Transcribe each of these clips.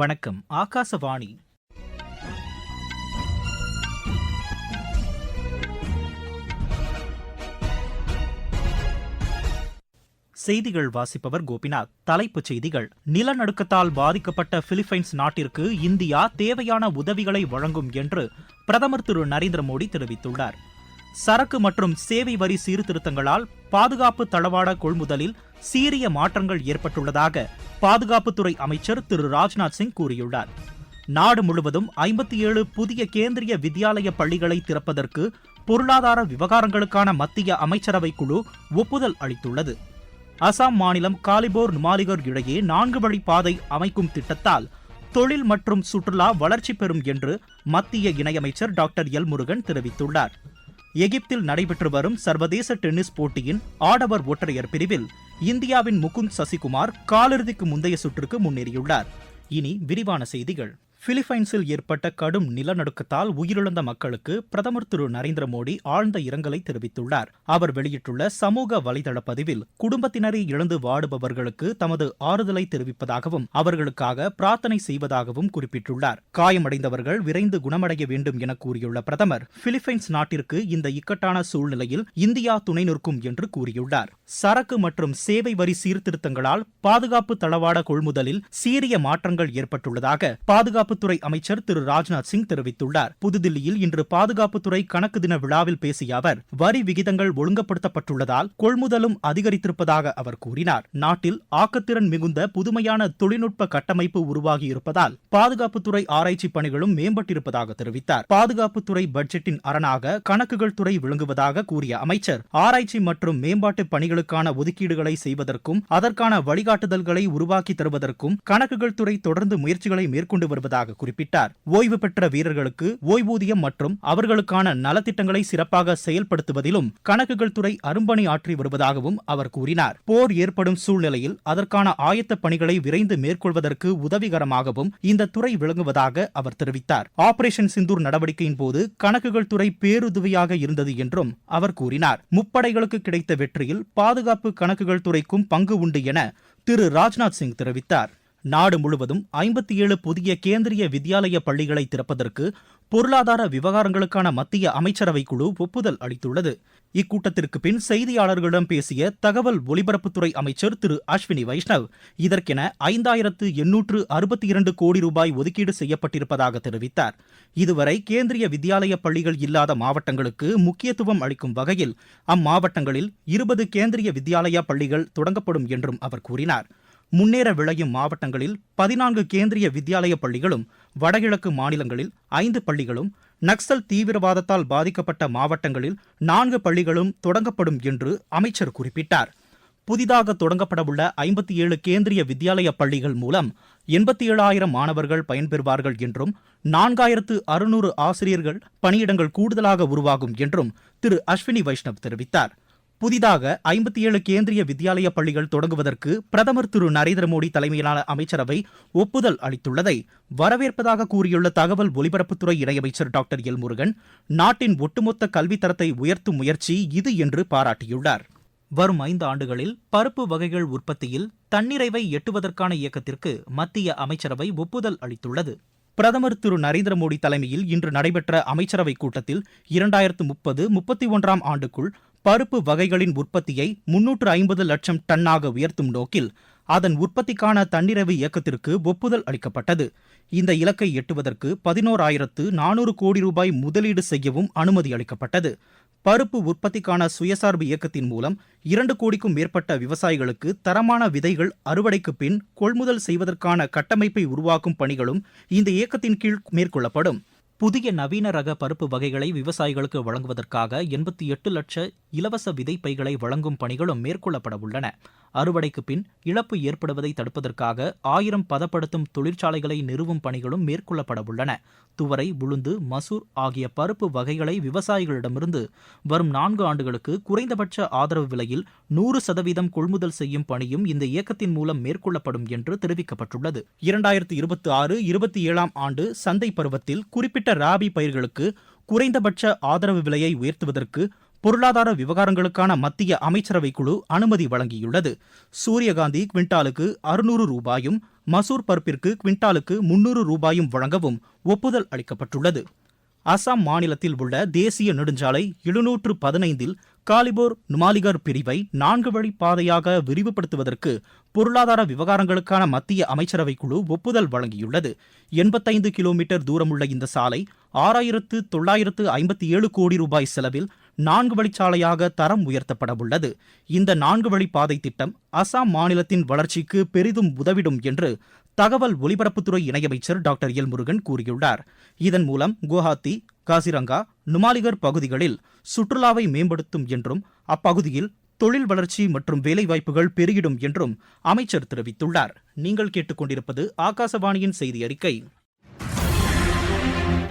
வணக்கம் ஆகாசவாணி. செய்திகள் வாசிப்பவர் கோபிநாத். தலைப்புச் செய்திகள். நிலநடுக்கத்தால் பாதிக்கப்பட்ட பிலிப்பைன்ஸ் நாட்டிற்கு இந்தியா தேவையான உதவிகளை வழங்கும் என்று பிரதமர் திரு நரேந்திர மோடி தெரிவித்துள்ளார். சரக்கு மற்றும் சேவை வரி சீர்திருத்தங்களால் பாதுகாப்பு தளவாட கொள்முதலில் சீரிய மாற்றங்கள் ஏற்பட்டுள்ளதாக பாதுகாப்புத்துறை அமைச்சர் திரு. ராஜ்நாத் சிங் கூறியுள்ளார். நாடு முழுவதும் ஐம்பத்தி ஏழு புதிய கேந்திரிய வித்யாலய பள்ளிகளை திறப்பதற்கு பொருளாதார விவகாரங்களுக்கான மத்திய அமைச்சரவை குழு ஒப்புதல் அளித்துள்ளது. அசாம் மாநிலம் காலிபோர் நுமாலிகர் இடையே நான்கு வழி பாதை அமைக்கும் திட்டத்தால் தொழில் மற்றும் சுற்றுலா வளர்ச்சி பெறும் என்று மத்திய இணையமைச்சர் டாக்டர் எல். முருகன் தெரிவித்துள்ளார். எகிப்தில் நடைபெற்று வரும் சர்வதேச டென்னிஸ் போட்டியின் ஆடவர் ஒற்றையர் பிரிவில் இந்தியாவின் முகுந்த் சசிகுமார் காலிறுதிக்கு முந்தைய சுற்றுக்கு முன்னேறியுள்ளார். இனி விரிவான செய்திகள். பிலிப்பைன்ஸில் ஏற்பட்ட கடும் நிலநடுக்கத்தால் உயிரிழந்த மக்களுக்கு பிரதமர் திரு நரேந்திர மோடி ஆழ்ந்த இரங்கலை தெரிவித்துள்ளார். அவர் வெளியிட்டுள்ள சமூக வலைதள பதிவில் குடும்பத்தினரை இழந்து வாடுபவர்களுக்கு தமது ஆறுதலை தெரிவிப்பதாகவும் அவர்களுக்காக பிரார்த்தனை செய்வதாகவும் குறிப்பிட்டுள்ளார். காயமடைந்தவர்கள் விரைந்து குணமடைய வேண்டும் என கூறியுள்ள பிரதமர் பிலிப்பைன்ஸ் நாட்டிற்கு இந்த இக்கட்டான சூழ்நிலையில் இந்தியா துணை நிற்கும் என்று கூறியுள்ளார். சரக்கு மற்றும் சேவை வரி சீர்திருத்தங்களால் பாதுகாப்பு தளவாட கொள்முதலில் சீரிய மாற்றங்கள் ஏற்பட்டுள்ளதாக பாதுகாப்பு பாதுகாப்புத்துறை அமைச்சர் திரு ராஜ்நாத் சிங் தெரிவித்துள்ளார். புதுதில்லியில் இன்று பாதுகாப்புத்துறை கணக்கு தின விழாவில் பேசிய அவர் வரி விகிதங்கள் ஒழுங்கப்படுத்தப்பட்டுள்ளதால் கொள்முதலும் அதிகரித்திருப்பதாக அவர் கூறினார். நாட்டில் ஆக்கத்திறன் மிகுந்த புதுமையான தொழில்நுட்ப கட்டமைப்பு உருவாகியிருப்பதால் பாதுகாப்புத்துறை ஆராய்ச்சி பணிகளும் மேம்பட்டிருப்பதாக தெரிவித்தார். பாதுகாப்புத்துறை பட்ஜெட்டின் அரணாக கணக்குகள் துறை விளங்குவதாக கூறிய அமைச்சர் ஆராய்ச்சி மற்றும் மேம்பாட்டு பணிகளுக்கான ஒதுக்கீடுகளை செய்வதற்கும் அதற்கான வழிகாட்டுதல்களை உருவாக்கி தருவதற்கும் கணக்குகள் துறை தொடர்ந்து முயற்சிகளை மேற்கொண்டு வருவதாக குறிப்பிட்டார். ஓய்வு பெற்ற வீரர்களுக்கு ஓய்வூதியம் மற்றும் அவர்களுக்கான நலத்திட்டங்களை சிறப்பாக செயல்படுத்துவதிலும் கணக்குகள் துறை அரும்பணி ஆற்றி வருவதாகவும் அவர் கூறினார். போர் ஏற்படும் சூழ்நிலையில் அதற்கான ஆயத்த பணிகளை விரைந்து மேற்கொள்வதற்கு உதவிகரமாகவும் இந்த துறை விளங்குவதாக அவர் தெரிவித்தார். ஆபரேஷன் சிந்தூர் நடவடிக்கையின் போது கணக்குகள் துறை பேருதவியாக இருந்தது என்றும் அவர் கூறினார். முப்படைகளுக்கு கிடைத்த வெற்றியில் பாதுகாப்பு கணக்குகள் துறைக்கும் பங்கு உண்டு என திரு ராஜ்நாத் சிங் தெரிவித்தார். நாடு முழுவதும் ஐம்பத்தி ஏழு புதிய கேந்திரிய வித்யாலய பள்ளிகளை திறப்பதற்கு பொருளாதார விவகாரங்களுக்கான மத்திய அமைச்சரவை குழு ஒப்புதல் அளித்துள்ளது. இக்கூட்டத்திற்கு பின் செய்தியாளர்களிடம் பேசிய தகவல் ஒலிபரப்புத்துறை அமைச்சர் திரு அஸ்வினி வைஷ்ணவ் இதற்கென ஐந்தாயிரத்து எண்ணூற்று அறுபத்தி இரண்டு கோடி ரூபாய் ஒதுக்கீடு செய்யப்பட்டிருப்பதாக தெரிவித்தார். இதுவரை கேந்திரிய வித்யாலய பள்ளிகள் இல்லாத மாவட்டங்களுக்கு முக்கியத்துவம் அளிக்கும் வகையில் அம்மாவட்டங்களில் இருபது கேந்திரிய வித்யாலயா பள்ளிகள் தொடங்கப்படும் என்றும் அவர் கூறினார். முன்னேற விளையும் மாவட்டங்களில் பதினான்கு கேந்திரிய வித்யாலய பள்ளிகளும் வடகிழக்கு மாநிலங்களில் ஐந்து பள்ளிகளும் நக்சல் தீவிரவாதத்தால் பாதிக்கப்பட்ட மாவட்டங்களில் நான்கு பள்ளிகளும் தொடங்கப்படும் என்று அமைச்சர் குறிப்பிட்டார். புதிதாக தொடங்கப்படவுள்ள ஐம்பத்தி ஏழு கேந்திரிய வித்யாலய பள்ளிகள் மூலம் எண்பத்தி ஏழாயிரம் மாணவர்கள் பயன்பெறுவார்கள் என்றும் நான்காயிரத்து அறுநூறு ஆசிரியர்கள் பணியிடங்கள் கூடுதலாக உருவாகும் என்றும் திரு அஸ்வினி வைஷ்ணவ் தெரிவித்தார். புதிதாக ஐம்பத்தி ஏழு கேந்திரிய வித்யாலய பள்ளிகள் தொடங்குவதற்கு பிரதமர் திரு நரேந்திர மோடி தலைமையிலான அமைச்சரவை ஒப்புதல் அளித்துள்ளதை வரவேற்பதாக கூறியுள்ள தகவல் ஒலிபரப்புத்துறை இணையமைச்சர் டாக்டர் எல் முருகன் நாட்டின் ஒட்டுமொத்த கல்வித்தரத்தை உயர்த்தும் முயற்சி இது என்று பாராட்டியுள்ளார். வரும் ஐந்து ஆண்டுகளில் பருப்பு வகைகள் உற்பத்தியில் தன்னிறைவை எட்டுவதற்கான இயக்கத்திற்கு மத்திய அமைச்சரவை ஒப்புதல் அளித்துள்ளது. பிரதமர் திரு நரேந்திர மோடி தலைமையில் இன்று நடைபெற்ற அமைச்சரவைக் கூட்டத்தில் இரண்டாயிரத்து முப்பது முப்பத்தி ஒன்றாம் ஆண்டுக்குள் பருப்பு வகைகளின் உற்பத்தியை முன்னூற்று ஐம்பது லட்சம் டன்னாக உயர்த்தும் நோக்கில் அதன் உற்பத்திக்கான தன்னிறைவு இயக்கத்திற்கு ஒப்புதல் அளிக்கப்பட்டது. இந்த இலக்கை எட்டுவதற்கு பதினோராயிரத்து நானூறு கோடி ரூபாய் முதலீடு செய்யவும் அனுமதி அளிக்கப்பட்டது. பருப்பு உற்பத்திக்கான சுயசார்பு இயக்கத்தின் மூலம் இரண்டு கோடிக்கும் மேற்பட்ட விவசாயிகளுக்கு தரமான விதைகள் அறுவடைக்கு பின் கொள்முதல் செய்வதற்கான கட்டமைப்பை உருவாக்கும் பணிகளும் இந்த இயக்கத்தின் கீழ் மேற்கொள்ளப்படும். புதிய நவீன ரக பருப்பு வகைகளை விவசாயிகளுக்கு வழங்குவதற்காக எண்பத்தி எட்டு லட்ச இலவச விதைப்பைகளை வழங்கும் பணிகளும் மேற்கொள்ளப்பட உள்ளன. அறுவடைக்கு பின் இழப்பு ஏற்படுவதை தடுப்பதற்காக ஆயிரம் பதப்படுத்தும் தொழிற்சாலைகளை நிறுவும் பணிகளும் மேற்கொள்ளப்பட உள்ளன. துவரை உளுந்து மசூர் ஆகிய பருப்பு வகைகளை விவசாயிகளிடமிருந்து வரும் நான்கு ஆண்டுகளுக்கு குறைந்தபட்ச ஆதரவு விலையில் நூறு சதவீதம் கொள்முதல் செய்யும் பணியும் இந்த இயக்கத்தின் மூலம் மேற்கொள்ளப்படும் என்று தெரிவிக்கப்பட்டுள்ளது. இரண்டாயிரத்தி இருபத்தி ஆறு இருபத்தி ஏழாம் ஆண்டு சந்தை பருவத்தில் குறிப்பிட்ட ராபி பயிர்களுக்கு குறைந்தபட்ச ஆதரவு விலையை உயர்த்துவதற்கு பொருளாதார விவகாரங்களுக்கான மத்திய அமைச்சரவை குழு அனுமதி வழங்கியுள்ளது. சூரியகாந்தி குவிண்டாலுக்கு அறுநூறு ரூபாயும் மசூர் பருப்பிற்கு குவிண்டாலுக்கு முன்னூறு ரூபாயும் வழங்கவும் ஒப்புதல் அளிக்கப்பட்டுள்ளது. அசாம் மாநிலத்தில் உள்ள தேசிய நெடுஞ்சாலை எழுநூற்று பதினைந்தில் காலிபோர் நுமாலிகர் பிரிவை நான்கு வழி பாதையாக விரிவுபடுத்துவதற்கு பொருளாதார விவகாரங்களுக்கான மத்திய அமைச்சரவை குழு ஒப்புதல் வழங்கியுள்ளது. எண்பத்தைந்து கிலோமீட்டர் தூரமுள்ள இந்த சாலை ஆறாயிரத்து தொள்ளாயிரத்து ஐம்பத்தி ஏழு கோடி ரூபாய் செலவில் நான்கு வழிச்சாலையாக தரம் உயர்த்தப்பட உள்ளது இந்த நான்கு வழி பாதை திட்டம் அசாம் மாநிலத்தின் வளர்ச்சிக்கு பெரிதும் உதவிடும் என்று தகவல் ஒலிபரப்புத்துறை இணையமைச்சர் டாக்டர் எல் முருகன் கூறியுள்ளார். இதன் மூலம் குவஹாத்தி காசிரங்கா நுமாலிகர் பகுதிகளில் சுற்றுலாவை மேம்படுத்தும் என்றும் அப்பகுதியில் தொழில் வளர்ச்சி மற்றும் வேலைவாய்ப்புகள் பெருகிடும் என்றும் அமைச்சர் தெரிவித்துள்ளார். நீங்கள் கேட்டுக்கொண்டிருப்பது ஆகாசவாணியின் செய்தி அறிக்கை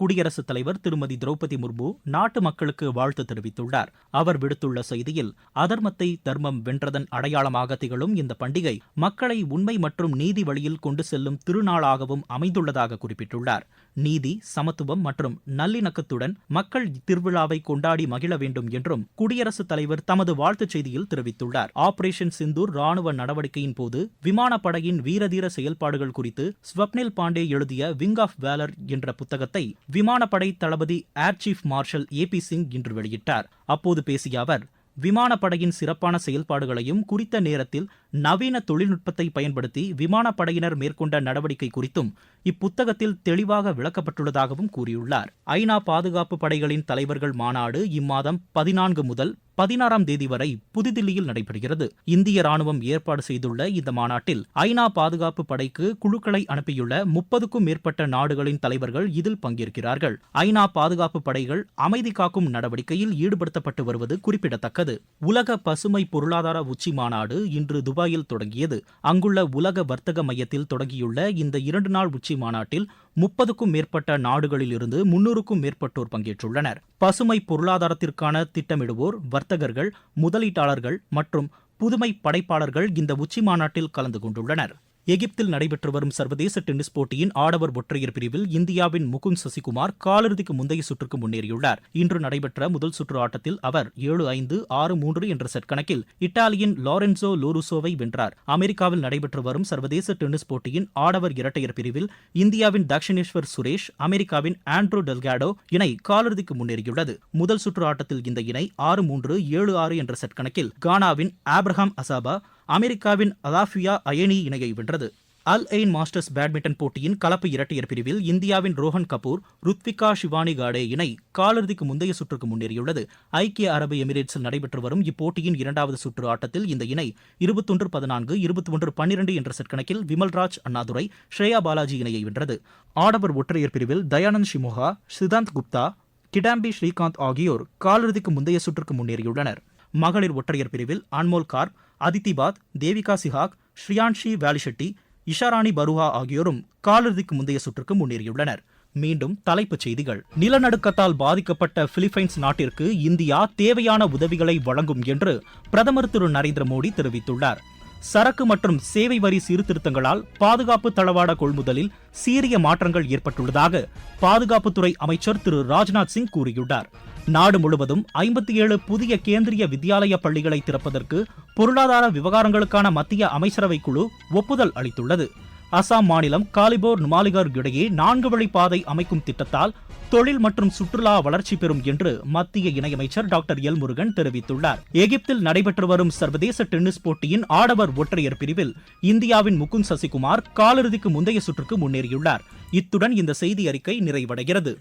குடியரசுத் தலைவர் திருமதி திரௌபதி முர்மு நாட்டு மக்களுக்கு வாழ்த்து தெரிவித்துள்ளார். அவர் விடுத்துள்ள செய்தியில் அதர்மத்தை தர்மம் வென்றதன் அடையாளமாக திகழும் இந்த பண்டிகை மக்களை உண்மை மற்றும் நீதி வழியில் கொண்டு செல்லும் திருநாளாகவும் அமைந்துள்ளதாக குறிப்பிட்டுள்ளார். நீதி சமத்துவம் மற்றும் நல்லிணக்கத்துடன் மக்கள் திருவிழாவை கொண்டாடி மகிழ வேண்டும் என்றும் குடியரசுத் தலைவர் தமது வாழ்த்துச் செய்தியில் தெரிவித்துள்ளார். ஆபரேஷன் சிந்தூர் ராணுவ நடவடிக்கையின் போது விமானப்படையின் வீரதீர செயல்பாடுகள் குறித்து ஸ்வப்னில் பாண்டே எழுதிய விங் ஆஃப் வேலர் என்ற புத்தகத்தை விமானப்படை தளபதி air chief marshal A P Singh இன்று வெளியிட்டார். அப்போது பேசிய அவர் விமானப்படையின் சிறப்பான செயல்பாடுகளையும் குறித்த நேரத்தில் நவீன தொழில்நுட்பத்தை பயன்படுத்தி விமானப்படையினர் மேற்கொண்ட நடவடிக்கை குறித்தும் இப்புத்தகத்தில் தெளிவாக விளக்கப்பட்டுள்ளதாகவும் கூறியுள்ளார். ஐநா பாதுகாப்பு படைகளின் தலைவர்கள் மாநாடு இம்மாதம் பதினான்கு முதல் பதினாறாம் தேதி வரை புதுதில்லியில் நடைபெறுகிறது. இந்திய ராணுவம் ஏற்பாடு செய்துள்ள இந்த மாநாட்டில் ஐநா பாதுகாப்பு படைக்கு குழுக்களை அனுப்பியுள்ள முப்பதுக்கும் மேற்பட்ட நாடுகளின் தலைவர்கள் இதில் பங்கேற்கிறார்கள். ஐநா பாதுகாப்பு படைகள் அமைதி காக்கும் நடவடிக்கையில் ஈடுபடுத்தப்பட்டு வருவது குறிப்பிடத்தக்கது. உலக பசுமை பொருளாதார உச்சி மாநாடு இன்று துபாயில் தொடங்கியது. அங்குள்ள உலக வர்த்தக மையத்தில் தொடங்கியுள்ள இந்த இரண்டு நாள் உச்சி மாநாட்டில் முப்பதுக்கும் மேற்பட்ட நாடுகளில் இருந்து முன்னூறுக்கும் மேற்பட்டோர் பங்கேற்றுள்ளனர். பசுமை பொருளாதாரத்திற்கான திட்டமிடுவோர் வர்த்தகர்கள் முதலீட்டாளர்கள் மற்றும் புதுமை படைப்பாளர்கள் இந்த உச்சி மாநாட்டில் கலந்து கொண்டுள்ளனர். எகிப்தில் நடைபெற்று வரும் சர்வதேச டென்னிஸ் போட்டியின் ஆடவர் ஒற்றையர் பிரிவில் இந்தியாவின் முகுந்த் சசிகுமார் காலிறுதிக்கு முந்தைய சுற்றுக்கு முன்னேறியுள்ளார். இன்று நடைபெற்ற முதல் சுற்று ஆட்டத்தில் அவர் ஏழு ஐந்து ஆறு மூன்று என்ற செட் கணக்கில் இத்தாலியின் லாரென்சோ லோருசோவை வென்றார். அமெரிக்காவில் நடைபெற்று வரும் சர்வதேச டென்னிஸ் போட்டியின் ஆடவர் இரட்டையர் பிரிவில் இந்தியாவின் தக்ஷினேஸ்வர் சுரேஷ் அமெரிக்காவின் ஆண்ட்ரோ டெல்காடோ இணை காலிறுதிக்கு முன்னேறியுள்ளது. முதல் சுற்று ஆட்டத்தில் இந்த இணை ஆறு மூன்று ஏழு ஆறு என்ற செட் கணக்கில் கானாவின் ஆப்ரஹாம் அசாபா அமெரிக்காவின் அலாஃபியா அயனி இணையை வென்றது. அல் எயின் மாஸ்டர்ஸ் பேட்மிண்டன் போட்டியின் கலப்பு இரட்டையர் பிரிவில் இந்தியாவின் ரோஹன் கபூர் ருத்விகா ஷிவானி காடே இணை காலிறுதிக்கு முந்தைய சுற்றுக்கு முன்னேறியுள்ளது. ஐக்கிய அரபு எமிரேட்ஸில் நடைபெற்று வரும் இப்போட்டியின் இரண்டாவது சுற்று ஆட்டத்தில் இந்த இணை இருபத்தொன்று பதினான்கு இருபத்தி ஒன்று பன்னிரண்டு என்ற செட் கணக்கில் விமல்ராஜ் அண்ணாதுரை ஸ்ரேயா பாலாஜி இணையை வென்றது. ஆடவர் ஒற்றையர் பிரிவில் தயானந்த் ஷிமோகா சிதாந்த் குப்தா கிடாம்பி ஸ்ரீகாந்த் ஆகியோர் காலிறுதிக்கு முந்தைய சுற்றுக்கு முன்னேறியுள்ளனர். மகளிர் ஒற்றையர் பிரிவில் அன்மோல் கார்ப் அதித்தி பாத் தேவிகா சிஹாக் ஸ்ரீயான்ஷி வேலிஷெட்டி இஷாராணி பருவா ஆகியோரும் காலிறுதிக்கு முந்தைய சுற்றுக்கு முன்னேறியுள்ளனர். மீண்டும் தலைப்புச் செய்திகள். நிலநடுக்கத்தால் பாதிக்கப்பட்ட பிலிப்பைன்ஸ் நாட்டிற்கு இந்தியா தேவையான உதவிகளை வழங்கும் என்று பிரதமர் திரு நரேந்திர மோடி தெரிவித்துள்ளார். சரக்கு மற்றும் சேவை வரி சீர்திருத்தங்களால் பாதுகாப்பு தளவாட கொள்முதலில் சீரிய மாற்றங்கள் ஏற்பட்டுள்ளதாக பாதுகாப்புத்துறை அமைச்சர் திரு ராஜ்நாத் சிங் கூறியுள்ளார். நாடு முழுவதும் ஐம்பத்தி ஏழு புதிய கேந்திரிய வித்யாலய பள்ளிகளை திறப்பதற்கு பொருளாதார விவகாரங்களுக்கான மத்திய அமைச்சரவை குழு ஒப்புதல் அளித்துள்ளது. அசாம் மாநிலம் காலிபோர் நுமாலிகர் இடையே நான்கு வழி பாதை அமைக்கும் திட்டத்தால் தொழில் மற்றும் சுற்றுலா வளர்ச்சி பெறும் என்று மத்திய இணையமைச்சர் டாக்டர் எல் முருகன் தெரிவித்துள்ளார். எகிப்தில் நடைபெற்று வரும் சர்வதேச டென்னிஸ் போட்டியின் ஆடவர் ஒற்றையர் பிரிவில் இந்தியாவின் முகுந்த் சசிகுமார் காலிறுதிக்கு முந்தைய சுற்றுக்கு முன்னேறியுள்ளார். இத்துடன் இந்த செய்தி அறிக்கை நிறைவடைகிறது.